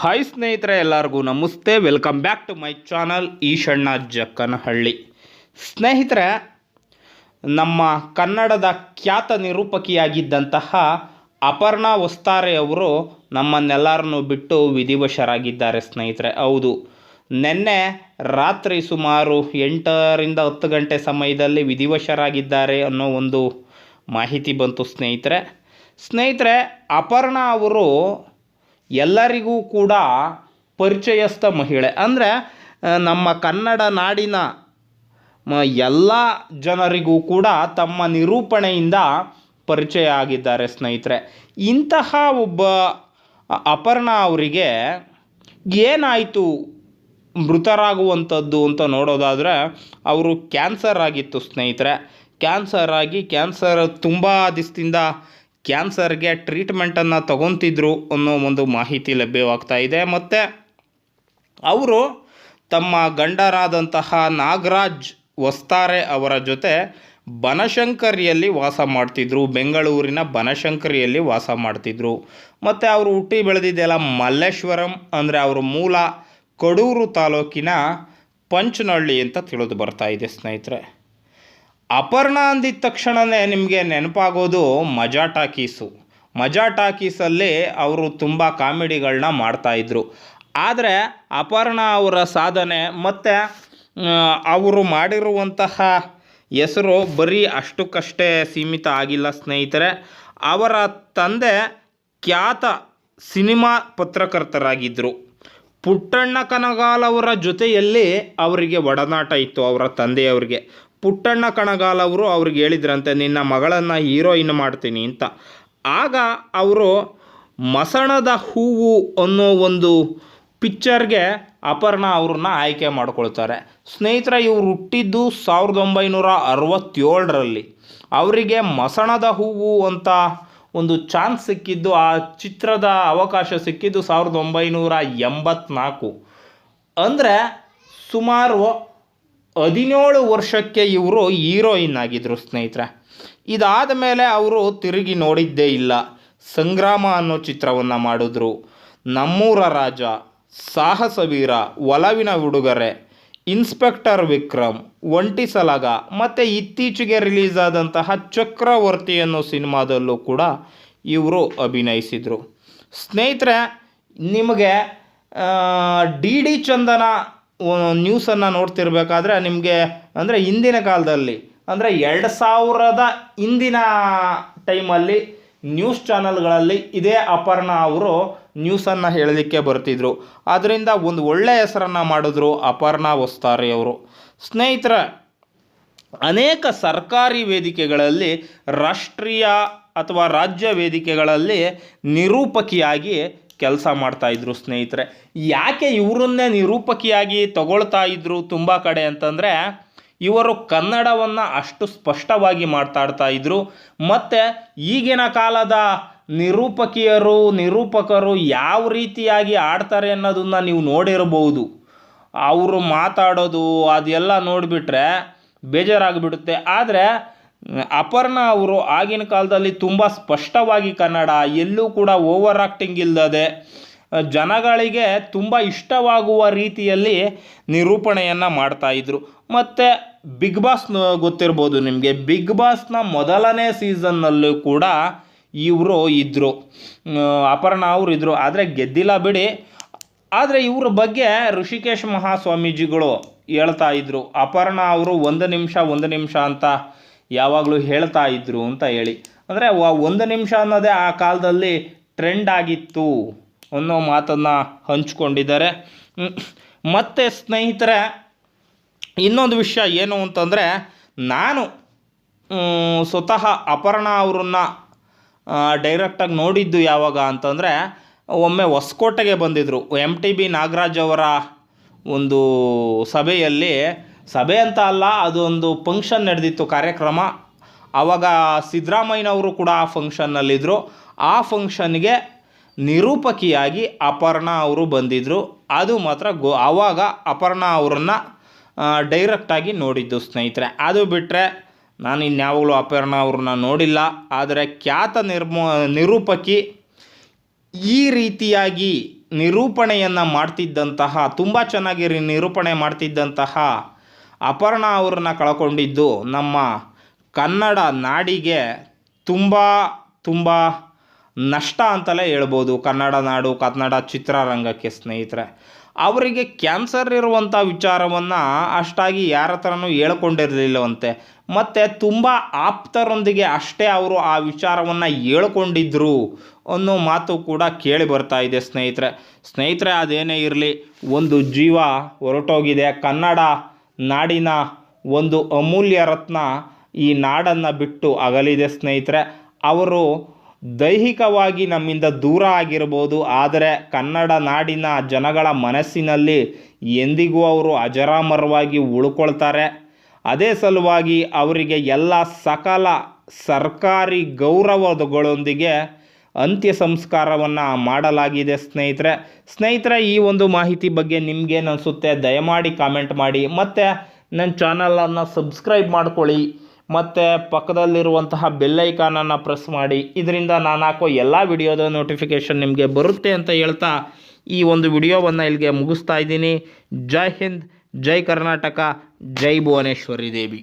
Hi ಸ್ನೇಹಿತರೆ, ಎಲ್ಲರಿಗೂ ನಮಸ್ತೆ. Welcome back to my channel Eshanna Jakkanahalli. ಸ್ನೇಹಿತರೆ, ನಮ್ಮ ಕನ್ನಡದ ಖ್ಯಾತ ನಿರೂಪಕಿಯಾಗಿದ್ದಂತಹ ಅಪರ್ಣಾ ವಸ್ತಾರೆ ಅವರು ನಮ್ಮನ್ನೆಲ್ಲರನ್ನು ಬಿಟ್ಟು ವಿಧಿವಶರಾಗಿದ್ದಾರೆ ಸ್ನೇಹಿತರೆ. ಹೌದು, ನಿನ್ನೆ ರಾತ್ರಿ ಸುಮಾರು ಎಂಟರಿಂದ ಹತ್ತು ಗಂಟೆ ಸಮಯದಲ್ಲಿ ವಿಧಿವಶರಾಗಿದ್ದಾರೆ ಅನ್ನೋ ಒಂದು ಮಾಹಿತಿ ಬಂತು ಸ್ನೇಹಿತರೆ. ಸ್ನೇಹಿತರೆ, ಅಪರ್ಣಾ ಅವರು ಎಲ್ಲರಿಗೂ ಕೂಡ ಪರಿಚಯಸ್ಥ ಮಹಿಳೆ. ಅಂದರೆ ನಮ್ಮ ಕನ್ನಡ ನಾಡಿನ ಎಲ್ಲ ಜನರಿಗೂ ಕೂಡ ತಮ್ಮ ನಿರೂಪಣೆಯಿಂದ ಪರಿಚಯ ಆಗಿದ್ದಾರೆ ಸ್ನೇಹಿತರೆ. ಇಂತಹ ಒಬ್ಬ ಅಪರ್ಣ ಅವರಿಗೆ ಏನಾಯಿತು ಮೃತರಾಗುವಂಥದ್ದು ಅಂತ ನೋಡೋದಾದರೆ, ಅವರು ಕ್ಯಾನ್ಸರ್ ಆಗಿತ್ತು ಸ್ನೇಹಿತರೆ. ಕ್ಯಾನ್ಸರ್ ಆಗಿ, ಕ್ಯಾನ್ಸರ್ ತುಂಬ ದಿವಸದಿಂದ ಕ್ಯಾನ್ಸರ್ಗೆ ಟ್ರೀಟ್ಮೆಂಟನ್ನು ತಗೊತಿದ್ರು ಅನ್ನೋ ಒಂದು ಮಾಹಿತಿ ಲಭ್ಯವಾಗ್ತಾ ಇದೆ. ಮತ್ತು ಅವರು ತಮ್ಮ ಗಂಡರಾದಂತಹ ನಾಗರಾಜ್ ವಸ್ತಾರೆ ಅವರ ಜೊತೆ ಬನಶಂಕರಿಯಲ್ಲಿ ವಾಸ ಮಾಡ್ತಿದ್ರು. ಬೆಂಗಳೂರಿನ ಬನಶಂಕರಿಯಲ್ಲಿ ವಾಸ ಮಾಡ್ತಿದ್ರು. ಮತ್ತು ಅವರು ಹುಟ್ಟಿ ಬೆಳೆದಿದ್ದೆಲ್ಲ ಮಲ್ಲೇಶ್ವರಂ ಅಂದರೆ ಅವರ ಮೂಲ ಕಡೂರು ತಾಲೂಕಿನ ಪಂಚನಹಳ್ಳಿ ಅಂತ ತಿಳಿದು ಬರ್ತಾ ಇದೆ ಸ್ನೇಹಿತರೆ. ಅಪರ್ಣ ಅಂದಿದ ತಕ್ಷಣವೇ ನಿಮಗೆ ನೆನಪಾಗೋದು ಮಜಾ ಟಾಕೀಸು. ಮಜಾ ಟಾಕೀಸಲ್ಲಿ ಅವರು ತುಂಬ ಕಾಮಿಡಿಗಳನ್ನ ಮಾಡ್ತಾಯಿದ್ರು ಆದರೆ ಅಪರ್ಣ ಅವರ ಸಾಧನೆ ಮತ್ತು ಅವರು ಮಾಡಿರುವಂತಹ ಹೆಸರು ಬರೀ ಅಷ್ಟಕ್ಕಷ್ಟೇ ಸೀಮಿತ ಆಗಿಲ್ಲ ಸ್ನೇಹಿತರೆ. ಅವರ ತಂದೆ ಖ್ಯಾತ ಸಿನಿಮಾ ಪತ್ರಕರ್ತರಾಗಿದ್ದರು ಪುಟ್ಟಣ್ಣ ಕನಗಾಲ್ ಅವರ ಜೊತೆಯಲ್ಲಿ ಅವರಿಗೆ ಒಡನಾಟ ಇತ್ತು ಅವರ ತಂದೆಯವರಿಗೆ. ಪುಟ್ಟಣ್ಣ ಕಣಗಾಲ್ ಅವರು ಅವ್ರಿಗೆ ಹೇಳಿದ್ರಂತೆ, ನಿನ್ನ ಮಗಳನ್ನು ಹೀರೋಯಿನ್ ಮಾಡ್ತೀನಿ ಅಂತ. ಆಗ ಅವರು ಮಸಣದ ಹೂವು ಅನ್ನೋ ಒಂದು ಪಿಕ್ಚರ್ಗೆ ಅಪರ್ಣ ಅವ್ರನ್ನ ಆಯ್ಕೆ ಮಾಡ್ಕೊಳ್ತಾರೆ. ಸ್ನೇಹಿತರ, ಇವರು ಹುಟ್ಟಿದ್ದು ಸಾವಿರದ ಒಂಬೈನೂರ ಅರವತ್ತೇಳರಲ್ಲಿ. ಅವರಿಗೆ ಮಸಣದ ಹೂವು ಅಂತ ಒಂದು ಚಾನ್ಸ್ ಸಿಕ್ಕಿದ್ದು, ಆ ಚಿತ್ರದ ಅವಕಾಶ ಸಿಕ್ಕಿದ್ದು ಸಾವಿರದ ಒಂಬೈನೂರ ಎಂಬತ್ನಾಲ್ಕು. ಅಂದರೆ ಸುಮಾರು ಹದಿನೇಳು ವರ್ಷಕ್ಕೆ ಇವರು ಹೀರೋಯಿನ್ ಆಗಿದ್ದರು ಸ್ನೇಹಿತರೆ. ಇದಾದ ಮೇಲೆ ಅವರು ತಿರುಗಿ ನೋಡಿದ್ದೇ ಇಲ್ಲ. ಸಂಗ್ರಾಮ ಅನ್ನೋ ಚಿತ್ರವನ್ನು ಮಾಡಿದ್ರು. ನಮ್ಮೂರ ರಾಜ, ಸಾಹಸವೀರ, ಒಲವಿನ ಉಡುಗೊರೆ, ಇನ್ಸ್ಪೆಕ್ಟರ್ ವಿಕ್ರಮ್, ಒಂಟಿ ಸಲಗ ಮತ್ತು ಇತ್ತೀಚೆಗೆ ರಿಲೀಸ್ ಆದಂತಹ ಚಕ್ರವರ್ತಿ ಅನ್ನೋ ಸಿನಿಮಾದಲ್ಲೂ ಕೂಡ ಇವರು ಅಭಿನಯಿಸಿದರು. ಸ್ನೇಹಿತರೆ, ನಿಮಗೆ ಡಿ ಡಿ ಚಂದನ ನ್ಯೂಸನ್ನು ನೋಡ್ತಿರ್ಬೇಕಾದ್ರೆ ನಿಮಗೆ ಅಂದರೆ ಹಿಂದಿನ ಕಾಲದಲ್ಲಿ, ಅಂದರೆ ಎರಡು ಸಾವಿರದ ಹಿಂದಿನ ಟೈಮಲ್ಲಿ ನ್ಯೂಸ್ ಚಾನಲ್ಗಳಲ್ಲಿ ಇದೇ ಅಪರ್ಣ ಅವರು ನ್ಯೂಸನ್ನು ಹೇಳಲಿಕ್ಕೆ ಬರ್ತಿದ್ರು. ಆದ್ದರಿಂದ ಒಂದು ಒಳ್ಳೆಯ ಹೆಸರನ್ನು ಮಾಡಿದ್ರು ಅಪರ್ಣಾ ವಸ್ತಾರಿ ಅವರು. ಸ್ನೇಹಿತರ, ಅನೇಕ ಸರ್ಕಾರಿ ವೇದಿಕೆಗಳಲ್ಲಿ, ರಾಷ್ಟ್ರೀಯ ಅಥವಾ ರಾಜ್ಯ ವೇದಿಕೆಗಳಲ್ಲಿ ನಿರೂಪಕಿಯಾಗಿ ಕೆಲಸ ಮಾಡ್ತಾ ಇದ್ರು ಸ್ನೇಹಿತರೆ. ಯಾಕೆ ಇವರನ್ನೇ ನಿರೂಪಕಿಯಾಗಿ ತಗೊಳ್ತಾ ಇದ್ರು ತುಂಬ ಕಡೆ ಅಂತಂದರೆ, ಇವರು ಕನ್ನಡವನ್ನು ಅಷ್ಟು ಸ್ಪಷ್ಟವಾಗಿ ಮಾತಾಡ್ತಾ ಇದ್ರು. ಮತ್ತು ಈಗಿನ ಕಾಲದ ನಿರೂಪಕಿಯರು, ನಿರೂಪಕರು ಯಾವ ರೀತಿಯಾಗಿ ಆಡ್ತಾರೆ ಅನ್ನೋದನ್ನು ನೀವು ನೋಡಿರಬಹುದು ಅವರು ಮಾತಾಡೋದು ಅದೆಲ್ಲ ನೋಡಿಬಿಟ್ರೆ ಬೇಜಾರಾಗಿಬಿಡುತ್ತೆ. ಆದರೆ ಅಪರ್ಣ ಅವರು ಆಗಿನ ಕಾಲದಲ್ಲಿ ತುಂಬ ಸ್ಪಷ್ಟವಾಗಿ ಕನ್ನಡ, ಎಲ್ಲೂ ಕೂಡ ಓವರ್ ಆಕ್ಟಿಂಗ್ ಇಲ್ಲದೆ ಜನಗಳಿಗೆ ತುಂಬ ಇಷ್ಟವಾಗುವ ರೀತಿಯಲ್ಲಿ ನಿರೂಪಣೆಯನ್ನು ಮಾಡ್ತಾಯಿದ್ರು ಮತ್ತು ಬಿಗ್ ಬಾಸ್ ಗೊತ್ತಿರ್ಬೋದು ನಿಮಗೆ. ಬಿಗ್ ಬಾಸ್ನ ಮೊದಲನೇ ಸೀಸನ್ನಲ್ಲೂ ಕೂಡ ಇವರು ಇದ್ದರು ಅಪರ್ಣ ಅವರು ಇದ್ದರು ಆದರೆ ಗೆದ್ದಿಲ್ಲ ಬಿಡಿ. ಆದರೆ ಇವ್ರ ಬಗ್ಗೆ ಋಷಿಕೇಶ್ ಮಹಾಸ್ವಾಮೀಜಿಗಳು ಹೇಳ್ತಾ ಇದ್ರು. ಅಪರ್ಣ ಅವರು ಒಂದು ನಿಮಿಷ ಒಂದು ನಿಮಿಷ ಅಂತ ಯಾವಾಗಲೂ ಹೇಳ್ತಾ ಇದ್ರು ಅಂತ ಹೇಳಿ. ಅಂದರೆ ಒಂದು ನಿಮಿಷ ಅನ್ನೋದೇ ಆ ಕಾಲದಲ್ಲಿ ಟ್ರೆಂಡ್ ಆಗಿತ್ತು ಅನ್ನೋ ಮಾತನ್ನು ಹಂಚ್ಕೊಂಡಿದ್ದಾರೆ. ಮತ್ತು ಸ್ನೇಹಿತರೆ, ಇನ್ನೊಂದು ವಿಷಯ ಏನು ಅಂತಂದರೆ, ನಾನು ಸ್ವತಃ ಅಪರ್ಣ ಅವ್ರನ್ನ ಡೈರೆಕ್ಟಾಗಿ ನೋಡಿದ್ದು ಯಾವಾಗ ಅಂತಂದರೆ, ಒಮ್ಮೆ ಹೊಸಕೋಟೆಗೆ ಬಂದಿದ್ದರು ಎಂ ಟಿ ಬಿ ನಾಗರಾಜ್ ಅವರ ಒಂದು ಸಭೆಯಲ್ಲಿ ಸಭೆ ಅಂತ ಅಲ್ಲ ಅದೊಂದು ಫಂಕ್ಷನ್ ನಡೆದಿತ್ತು, ಕಾರ್ಯಕ್ರಮ. ಆವಾಗ ಸಿದ್ದರಾಮಯ್ಯನವರು ಕೂಡ ಆ ಫಂಕ್ಷನ್ನಲ್ಲಿದ್ದರು ಆ ಫಂಕ್ಷನ್ಗೆ ನಿರೂಪಕಿಯಾಗಿ ಅಪರ್ಣ ಅವರು ಬಂದಿದ್ದರು ಅದು ಮಾತ್ರ ಗೋ ಆವಾಗ ಅಪರ್ಣ ಅವರನ್ನು ಡೈರೆಕ್ಟಾಗಿ ನೋಡಿದ್ದು ಸ್ನೇಹಿತರೆ. ಅದು ಬಿಟ್ಟರೆ ನಾನು ಇನ್ಯಾವಾಗಲೂ ಅಪರ್ಣ ಅವ್ರನ್ನ ನೋಡಿಲ್ಲ. ಆದರೆ ಖ್ಯಾತ ನಿರ್ಮ, ನಿರೂಪಕಿ ಈ ರೀತಿಯಾಗಿ ನಿರೂಪಣೆಯನ್ನು ಮಾಡ್ತಿದ್ದಂತಹ, ತುಂಬ ಚೆನ್ನಾಗಿ ನಿರೂಪಣೆ ಮಾಡ್ತಿದ್ದಂತಹ ಅಪರ್ಣ ಅವ್ರನ್ನ ಕಳ್ಕೊಂಡಿದ್ದು ನಮ್ಮ ಕನ್ನಡ ನಾಡಿಗೆ ತುಂಬ ತುಂಬ ನಷ್ಟ ಅಂತಲೇ ಹೇಳ್ಬೋದು. ಕನ್ನಡ ನಾಡು, ಕನ್ನಡ ಚಿತ್ರರಂಗಕ್ಕೆ ಸ್ನೇಹಿತರೆ. ಅವರಿಗೆ ಕ್ಯಾನ್ಸರ್ ಇರುವಂಥ ವಿಚಾರವನ್ನು ಅಷ್ಟಾಗಿ ಯಾರ ಹತ್ರನೂ ಹೇಳ್ಕೊಂಡಿರಲಿಲ್ಲವಂತೆ. ಮತ್ತು ತುಂಬ ಆಪ್ತರೊಂದಿಗೆ ಅಷ್ಟೇ ಅವರು ಆ ವಿಚಾರವನ್ನು ಹೇಳ್ಕೊಂಡಿದ್ರು ಅನ್ನೋ ಮಾತು ಕೂಡ ಕೇಳಿ ಬರ್ತಾ ಇದೆ ಸ್ನೇಹಿತರೆ. ಸ್ನೇಹಿತರೆ, ಅದೇನೇ ಇರಲಿ, ಒಂದು ಜೀವ ಹೊರಟೋಗಿದೆ. ಕನ್ನಡ ನಾಡಿನ ಒಂದು ಅಮೂಲ್ಯ ರತ್ನ ಈ ನಾಡನ್ನು ಬಿಟ್ಟು ಅಗಲಿದೆ ಸ್ನೇಹಿತರೆ. ಅವರು ದೈಹಿಕವಾಗಿ ನಮ್ಮಿಂದ ದೂರ ಆಗಿರ್ಬೋದು, ಆದರೆ ಕನ್ನಡ ನಾಡಿನ ಜನಗಳ ಮನಸ್ಸಿನಲ್ಲಿ ಎಂದಿಗೂ ಅವರು ಅಜರಾಮರವಾಗಿ ಉಳ್ಕೊಳ್ತಾರೆ. ಅದೇ ಸಲುವಾಗಿ ಅವರಿಗೆ ಎಲ್ಲ ಸಕಲ ಸರ್ಕಾರಿ ಗೌರವಗಳೊಂದಿಗೆ ಅಂತ್ಯ ಸಂಸ್ಕಾರವನ್ನು ಮಾಡಲಾಗಿದೆ ಸ್ನೇಹಿತರೆ. ಸ್ನೇಹಿತರೆ, ಈ ಒಂದು ಮಾಹಿತಿ ಬಗ್ಗೆ ನಿಮ್ಗೇನು ಅನಿಸುತ್ತೆ ದಯಮಾಡಿ ಕಾಮೆಂಟ್ ಮಾಡಿ. ಮತ್ತು ನನ್ನ ಚಾನಲನ್ನು ಸಬ್ಸ್ಕ್ರೈಬ್ ಮಾಡ್ಕೊಳ್ಳಿ. ಮತ್ತು ಪಕ್ಕದಲ್ಲಿರುವಂತಹ ಬೆಲ್ಲೈಕಾನನ್ನು ಪ್ರೆಸ್ ಮಾಡಿ. ಇದರಿಂದ ನಾನು ಹಾಕೋ ಎಲ್ಲ ವಿಡಿಯೋದ ನೋಟಿಫಿಕೇಷನ್ ನಿಮಗೆ ಬರುತ್ತೆ ಅಂತ ಹೇಳ್ತಾ ಈ ಒಂದು ವಿಡಿಯೋವನ್ನು ಇಲ್ಲಿಗೆ ಮುಗಿಸ್ತಾ ಇದ್ದೀನಿ. ಜೈ ಹಿಂದ್, ಜೈ ಕರ್ನಾಟಕ, ಜೈ ಭುವನೇಶ್ವರಿ ದೇವಿ.